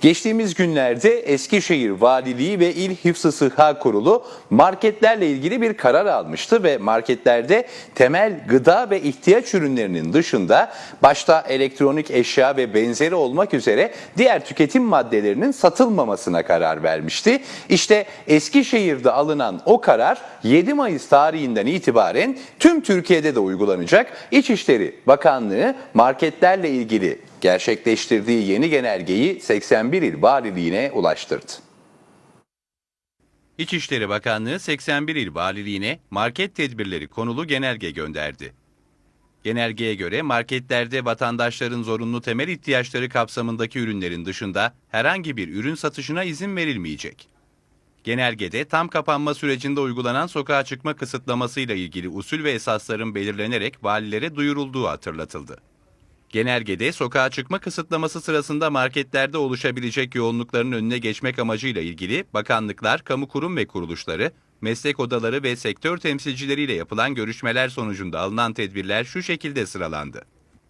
Geçtiğimiz günlerde Eskişehir Valiliği ve İl Hıfzı Sıha Kurulu marketlerle ilgili bir karar almıştı ve marketlerde temel gıda ve ihtiyaç ürünlerinin dışında başta elektronik eşya ve benzeri olmak üzere diğer tüketim maddelerinin satılmamasına karar vermişti. İşte Eskişehir'de alınan o karar 7 Mayıs tarihinden itibaren tüm Türkiye'de de uygulanacak. İçişleri Bakanlığı marketlerle ilgili gerçekleştirdiği yeni genelgeyi 81 il valiliğine ulaştırdı. İçişleri Bakanlığı 81 il valiliğine market tedbirleri konulu genelge gönderdi. Genelgeye göre marketlerde vatandaşların zorunlu temel ihtiyaçları kapsamındaki ürünlerin dışında herhangi bir ürün satışına izin verilmeyecek. Genelgede tam kapanma sürecinde uygulanan sokağa çıkma kısıtlamasıyla ilgili usul ve esasların belirlenerek valilere duyurulduğu hatırlatıldı. Genelgede sokağa çıkma kısıtlaması sırasında marketlerde oluşabilecek yoğunlukların önüne geçmek amacıyla ilgili bakanlıklar, kamu kurum ve kuruluşları, meslek odaları ve sektör temsilcileriyle yapılan görüşmeler sonucunda alınan tedbirler şu şekilde sıralandı.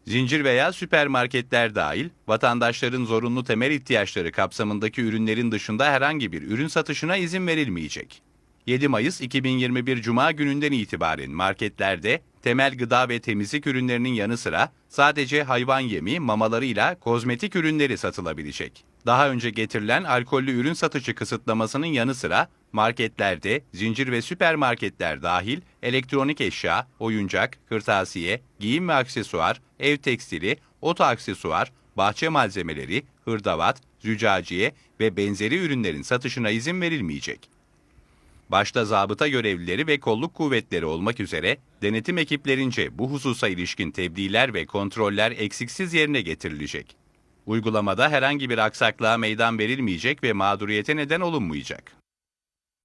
Zincir veya süpermarketler dahil, vatandaşların zorunlu temel ihtiyaçları kapsamındaki ürünlerin dışında herhangi bir ürün satışına izin verilmeyecek. 7 Mayıs 2021 Cuma gününden itibaren marketlerde temel gıda ve temizlik ürünlerinin yanı sıra sadece hayvan yemi, mamalarıyla kozmetik ürünleri satılabilecek. Daha önce getirilen alkollü ürün satışı kısıtlamasının yanı sıra marketlerde, zincir ve süpermarketler dahil elektronik eşya, oyuncak, kırtasiye, giyim ve aksesuar, ev tekstili, oto aksesuar, bahçe malzemeleri, hırdavat, züccaciye ve benzeri ürünlerin satışına izin verilmeyecek. Başta zabıta görevlileri ve kolluk kuvvetleri olmak üzere denetim ekiplerince bu hususa ilişkin tebliğler ve kontroller eksiksiz yerine getirilecek. Uygulamada herhangi bir aksaklığa meydan verilmeyecek ve mağduriyete neden olunmayacak.